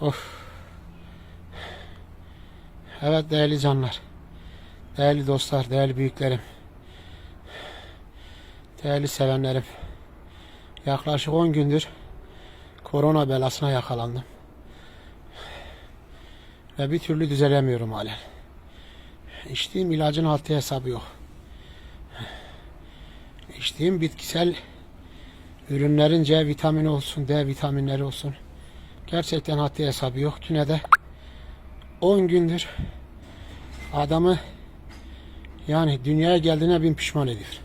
Of. Evet değerli canlar. Değerli dostlar, değerli büyüklerim. Değerli sevenlerim. Yaklaşık 10 gündür korona belasına yakalandım. Ve bir türlü düzelemiyorum halen. İçtiğim ilacın haddi hesabı yok. İçtiğim bitkisel ürünlerin C vitamini olsun, D vitaminleri olsun. Gerçekten haddi hesabı yok. Yine de 10 gündür adamı yani dünyaya geldiğine bin pişman ediyor.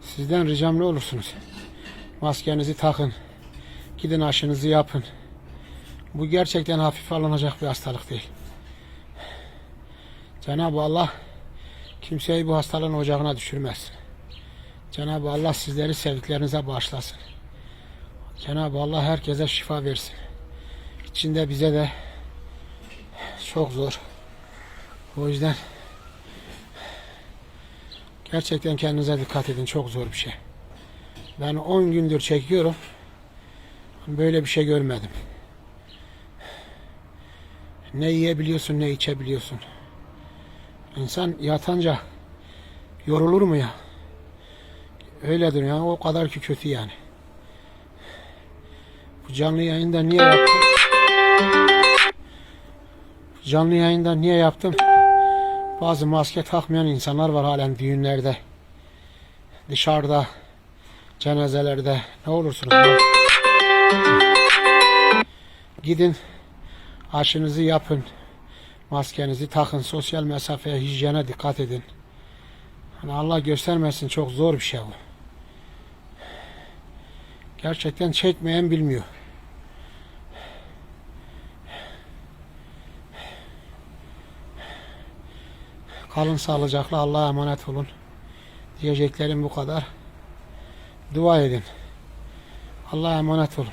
Sizden ricam ne olursunuz? Maskenizi takın. Gidin aşınızı yapın. Bu gerçekten hafif alınacak bir hastalık değil. Cenab-ı Allah kimseyi bu hastalığın ocağına düşürmez. Cenab-ı Allah sizleri sevdiklerinize bağışlasın. Cenab-ı Allah herkese şifa versin. İçinde bize de çok zor. O yüzden gerçekten kendinize dikkat edin. Çok zor bir şey. Ben 10 gündür çekiyorum. Böyle bir şey görmedim. Ne yiyebiliyorsun ne içebiliyorsun. İnsan yatanca yorulur mu ya? Öyledir ya o kadar ki kötü yani. Bu canlı yayında niye yaptım? Canlı yayında niye yaptım? Bazı maske takmayan insanlar var halen düğünlerde. Dışarıda, cenazelerde ne olursunuz. Gidin aşınızı yapın. Maskenizi takın. Sosyal mesafeye, hijyene dikkat edin. Hani Allah göstermesin çok zor bir şey bu. Gerçekten çekmeyen bilmiyor. Kalın sağlıcakla Allah'a emanet olun. Diyeceklerim bu kadar. Dua edin. Allah'a emanet olun.